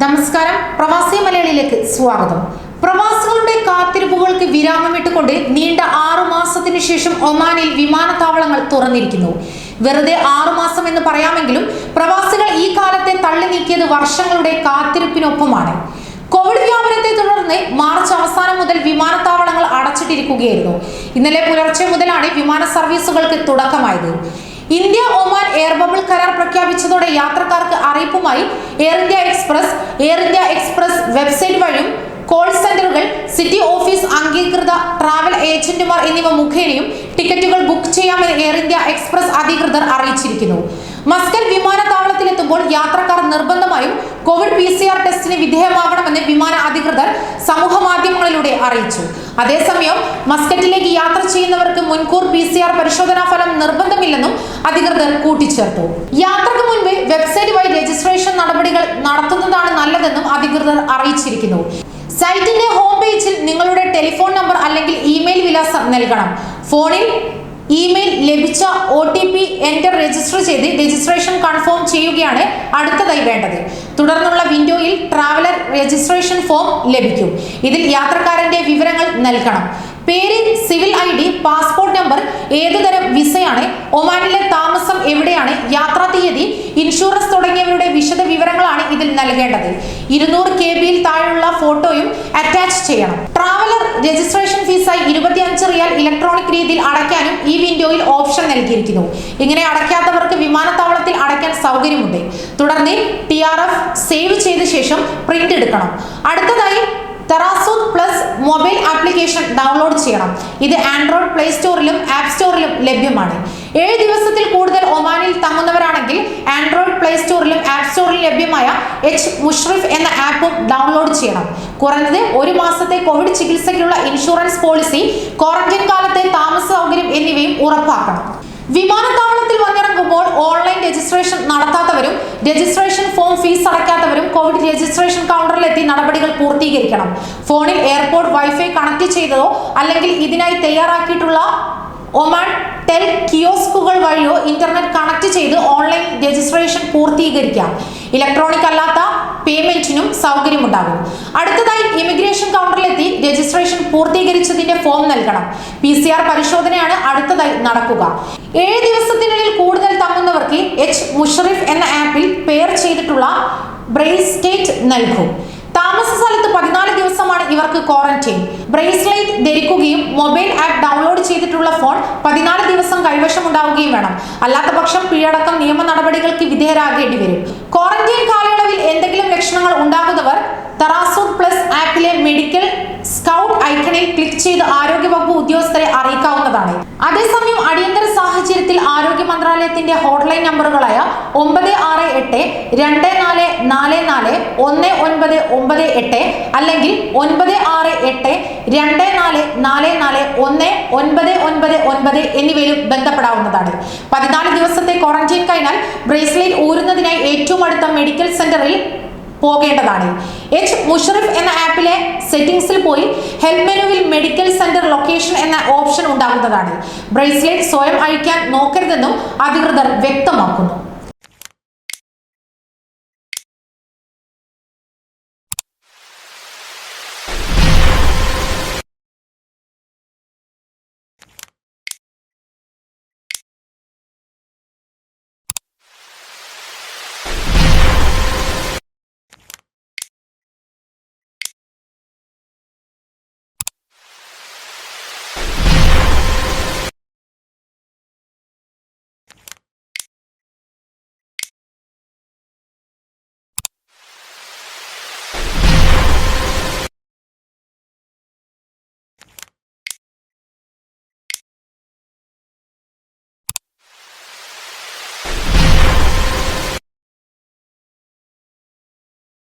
നമസ്കാരം. പ്രവാസി മലയാളിയിലേക്ക് സ്വാഗതം. പ്രവാസികളുടെ കാത്തിരിപ്പുകൾക്ക് വിരാമമിട്ടുകൊണ്ട് നീണ്ട ആറു മാസത്തിനു ശേഷം ഒമാനിൽ വിമാനത്താവളങ്ങൾ തുറന്നിരിക്കുന്നു. വെറുതെ ആറു മാസം എന്ന് പറയാമെങ്കിലും പ്രവാസികൾ ഈ കാലത്തെ തള്ളി നീക്കിയത് വർഷങ്ങളുടെ കാത്തിരിപ്പിനൊപ്പമാണ്. കോവിഡ് വ്യാപനത്തെ തുടർന്ന് മാർച്ച് അവസാനം മുതൽ വിമാനത്താവളങ്ങൾ അടച്ചിട്ടിരിക്കുകയായിരുന്നു. ഇന്നലെ പുലർച്ചെ മുതലാണ് വിമാന സർവീസുകൾക്ക് തുടക്കമായത്. ഇന്ത്യ ഒമാൻ എയർ ബബിൾ കരാർ പ്രഖ്യാപിച്ചതോടെ യാത്രക്കാർക്ക് അറിയിപ്പുമായി Air India express Air India express website വഴിയും കോൾ സെന്ററുകൾ സിറ്റി ഓഫീസ് അംഗീകൃത ട്രാവൽ ഏജന്റുമാർ എന്നിവ മുഖേനയും ടിക്കറ്റുകൾ ബുക്ക് ചെയ്യാമെന്ന് എയർ ഇന്ത്യ എക്സ്പ്രസ് അധികൃതർ അറിയിച്ചിരിക്കുന്നു. മസ്കൽ വിമാനത്താവളത്തിലെത്തുമ്പോൾ യാത്രക്കാർ നിർബന്ധമായും കോവിഡ് പി ടെസ്റ്റിന് വിധേയമാകണമെന്ന് വിമാന അധികൃതർ സമൂഹ മാധ്യമങ്ങളിലൂടെ അറിയിച്ചു. അതേസമയം മസ്കറ്റിലേക്ക് യാത്ര ചെയ്യുന്നവർക്ക് മുൻകൂർ പി സി ആർ പരിശോധനാ ഫലം നിർബന്ധമില്ലെന്നും അധികൃതർ കൂട്ടിച്ചേർത്തു. യാത്രയ്ക്ക് മുൻപ് വെബ്സൈറ്റ് വഴി രജിസ്ട്രേഷൻ നടപടികൾ നടത്തുന്നതാണ് നല്ലതെന്നും അധികൃതർ അറിയിച്ചിരിക്കുന്നു. സൈറ്റിന്റെ ഹോം പേജിൽ നിങ്ങളുടെ ടെലിഫോൺ നമ്പർ അല്ലെങ്കിൽ ഇമെയിൽ വിലാസം നൽകണം. ഫോണിൽ ഇമെയിൽ ലഭിച്ച O T P enter register ചെയ്ത് രജിസ്ട്രേഷൻ കൺഫേം ചെയ്യുകയാണ് അടുത്തതായി വേണ്ടത്. തുടർന്നുള്ള വിൻഡോയിൽ ട്രാവലർ രജിസ്ട്രേഷൻ ഫോം ലഭിക്കും. ഇതിൽ യാത്രക്കാരന്റെ വിവരങ്ങൾ നൽകണം. പേര് civil I D passport number ഏതുതരം വിസയാണ് ഒമാനിലെ താമസം എവിടെയാണ് യാത്രാ തീയതി ഇൻഷുറൻസ് തുടങ്ങിയവരുടെ വിശദ വിവരങ്ങളാണ് ഇതിൽ നൽകേണ്ടത്. ഇരുന്നൂറ് കെ ബിയിൽ താഴെയുള്ള ഫോട്ടോയും അറ്റാച്ച് ചെയ്യണം. രജിസ്ട്രേഷൻ ഫീസായി ഇരുപത്തിയഞ്ച് റിയാൽ ഇലക്ട്രോണിക് രീതിയിൽ അടയ്ക്കാനും ഈ വിൻഡോയിൽ ഓപ്ഷൻ നൽകിയിരിക്കുന്നു. ഇങ്ങനെ അടയ്ക്കാത്തവർക്ക് വിമാനത്താവളത്തിൽ അടയ്ക്കാൻ സൗകര്യമുണ്ട്. തുടർന്ന് ടി ആർ എഫ് സേവ് ചെയ്ത ശേഷം പ്രിന്റ് എടുക്കണം. അടുത്തതായി Tarassud plus mobile application download ചെയ്യണം. ഇത് ആൻഡ്രോയിഡ് പ്ലേ സ്റ്റോറിലും ആപ്പ് സ്റ്റോറിലും ലഭ്യമാണ്. ഏഴ് ദിവസത്തിൽ കൂടുതൽ ഒമാനിൽ തങ്ങുന്നവരാണെങ്കിൽ ആൻഡ്രോയിഡ് പ്ലേ സ്റ്റോറിലും ആപ്പ് സ്റ്റോറിലും ലഭ്യമായ എച്ച് മുഷ്രിഫ് എന്ന ആപ്പും ഡൗൺലോഡ് ചെയ്യണം. കുറഞ്ഞത് ഒരു മാസത്തെ കോവിഡ് ചികിത്സയ്ക്കുള്ള ഇൻഷുറൻസ് പോളിസി ക്വാറന്റൈൻ കാലത്തെ താമസ സൗകര്യം എന്നിവയും ഉറപ്പാക്കണം. വിമാനത്താവളത്തിൽ വന്നിറങ്ങുമ്പോൾ ഓൺലൈൻ രജിസ്ട്രേഷൻ നടത്താത്തവരും രജിസ്ട്രേഷൻ ഫോം ഫീസ് അടയ്ക്കാത്തവരും കോവിഡ് രജിസ്ട്രേഷൻ കൗണ്ടറിലെത്തി നടപടികൾ പൂർത്തീകരിക്കണം. ഫോണിൽ എയർപോർട്ട് വൈഫൈ കണക്ട് ചെയ്തതോ അല്ലെങ്കിൽ ഇതിനായി തയ്യാറാക്കിയിട്ടുള്ള ഒമാൻ ടെൽ കിയോസ്കുകൾ വഴിയോ ഇന്റർനെറ്റ് കണക്ട് ചെയ്ത് ഓൺലൈൻ രജിസ്ട്രേഷൻ പൂർത്തീകരിക്കാം. ഇലക്ട്രോണിക് അല്ലാത്ത പേയ്മെന്റിനും സൗകര്യമുണ്ടാകും. അടുത്തതായി ഇമിഗ്രേഷൻ കൗണ്ടറിലെത്തി രജിസ്ട്രേഷൻ പൂർത്തീകരിച്ചതിന്റെ ഫോം നൽകണം. പി സി ആർ പരിശോധനയാണ് അടുത്തതായി നടക്കുക. ഏഴ് ദിവസത്തിനുള്ളിൽ കൂടുതൽ തങ്ങുന്നവർക്ക് എച്ച് മുഷറിഫ് എന്ന ആപ്പിൽ പേർ ചെയ്തിട്ടുള്ള ബ്രേസ്ലേറ്റ് നൽകും. താമസ ഇവർക്ക് ക്വാറന്റൈൻ ബ്രേസ്ലെറ്റ് ധരിക്കുകയും മൊബൈൽ ആപ്പ് ഡൗൺലോഡ് ചെയ്തിട്ടുള്ള ഫോൺ പതിനാല് ദിവസം കൈവശം ഉണ്ടാവുകയും വേണം. അല്ലാത്ത പക്ഷം കീഴടക്കം നിയമ നടപടികൾക്ക് വിധേയരാകേണ്ടി വരും. ക്വാറന്റൈൻ കാലയളവിൽ എന്തെങ്കിലും ലക്ഷണങ്ങൾ ഉണ്ടാകുന്നവർ തറാസൂദ് പ്ലസ് ആപ്പിലെ മെഡിക്കൽ ഐക്കണിൽ ക്ലിക്ക് ചെയ്ത് ആരോഗ്യവകുപ്പ് ഉദ്യോഗസ്ഥരെ അറിയിക്കാവുന്നതാണ്. അതേസമയം അടിയന്തര സാഹചര്യത്തിൽ ആരോഗ്യ മന്ത്രാലയത്തിന്റെ ഹോട്ട്ലൈൻ നമ്പറുകളായ ഒമ്പത് ആറ് എട്ട് രണ്ട് നാല് നാല് നാല് ഒന്ന് ഒൻപത് ഒമ്പത് എട്ട് അല്ലെങ്കിൽ ഒൻപത് ആറ് എട്ട് രണ്ട് നാല് നാല് നാല് ഒന്ന് ഒൻപത് ഒൻപത് ഒൻപത് എന്നിവയിലും ബന്ധപ്പെടാവുന്നതാണ്. പതിനാല് ദിവസത്തെ ക്വാറന്റൈൻ കഴിഞ്ഞാൽ ബ്രേസ്ലെറ്റ് ഊരുന്നതിനായി ഏറ്റവും അടുത്ത മെഡിക്കൽ സെന്ററിൽ പോകേണ്ടതാണ്. എച്ച് മുഷറിഫ് എന്ന ആപ്പിലെ സെറ്റിംഗ്സിൽ പോയി ഹെൽപ്പ് മെനുവിൽ മെഡിക്കൽ സെന്റർ ലൊക്കേഷൻ എന്ന ഓപ്ഷൻ ഉണ്ടാകുന്നതാണ്. ബ്രേസ്ലെറ്റ് സ്വയം അഴിക്കാൻ നോക്കരുതെന്നും അധികൃതർ വ്യക്തമാക്കുന്നു.